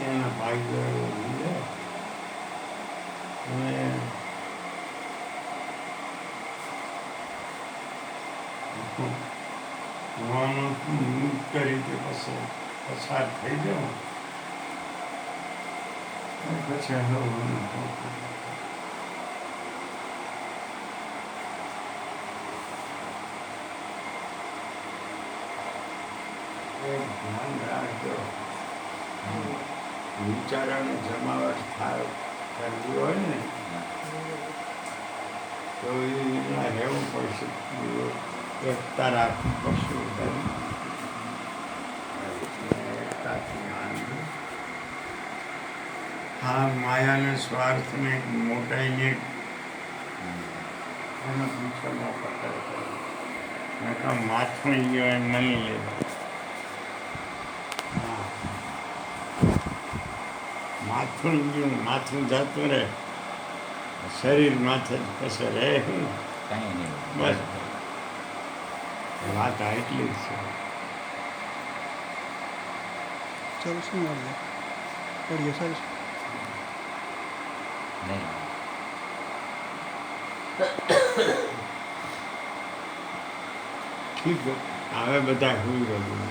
એના ભાગ્ય લે અને હું મુક્ત રીતે પછી પસાર થઈ જાઉં પછી ધ્યાન રાખજો. વિચારોને જમાવટ કરવી હોય ને, તો એના રહેવું પડશે. એકતા રાખવી પડશે. હા, માયાને સ્વાર્થને મોટાઈને એનો પીછો ન નકર માથું ગયો એમ નહીં લે. માથું ગયું માથું જતું રહે. શરીર માથે જ પછી રહે. શું? કાંઈ નહીં. બસ. વાત આ એટલી જ છે. ચાલો શું મળીએ પડીએ સારું નહીં. ઠીક હવે બધા હું રહ્યું